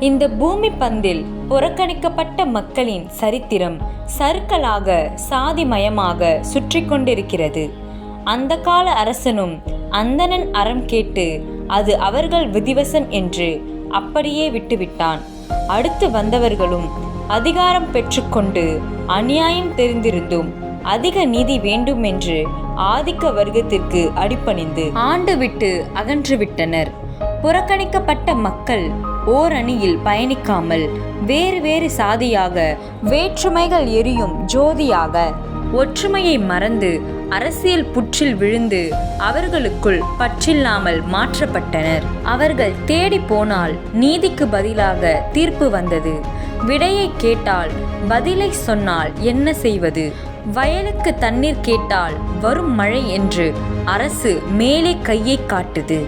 இந்த பூமி பந்தில் புறக்கணிக்கப்பட்ட மக்களின் சரித்திரம் சருக்களாக சாதிமயமாக சுற்றி கொண்டிருக்கிறது. அந்த கால அரசனும் அந்தணன் அறம் கேட்டு அது அவர்கள் விதிவசம் என்று அப்படியே விட்டுவிட்டான். அடுத்து வந்தவர்களும் அதிகாரம் பெற்றுக்கொண்டு அநியாயம் தெரிந்திருந்தும் அதிக நீதி வேண்டும் என்று ஆதிக்க வர்க்கத்திற்கு அடிப்பணிந்து ஆண்டு விட்டு அகன்று விட்டனர். புறக்கணிக்கப்பட்ட மக்கள் ஓரணியில் பயணிக்காமல் வேறு வேறு சாதியாக வேற்றுமைகள் எரியும் ஜோதியாக ஒற்றுமையை மறந்து அரசியல் புற்றில் விழுந்து அவர்களுக்குள் பற்றில்லாமல் மாற்றப்பட்டனர். அவர்கள் தேடி போனால் நீதிக்கு பதிலாக தீர்ப்பு வந்தது. விடையை கேட்டால் பதிலை சொன்னால் என்ன செய்வது? வயலுக்கு தண்ணீர் கேட்டால் வரும் மழை என்று அரசு மேலே கையை காட்டுது.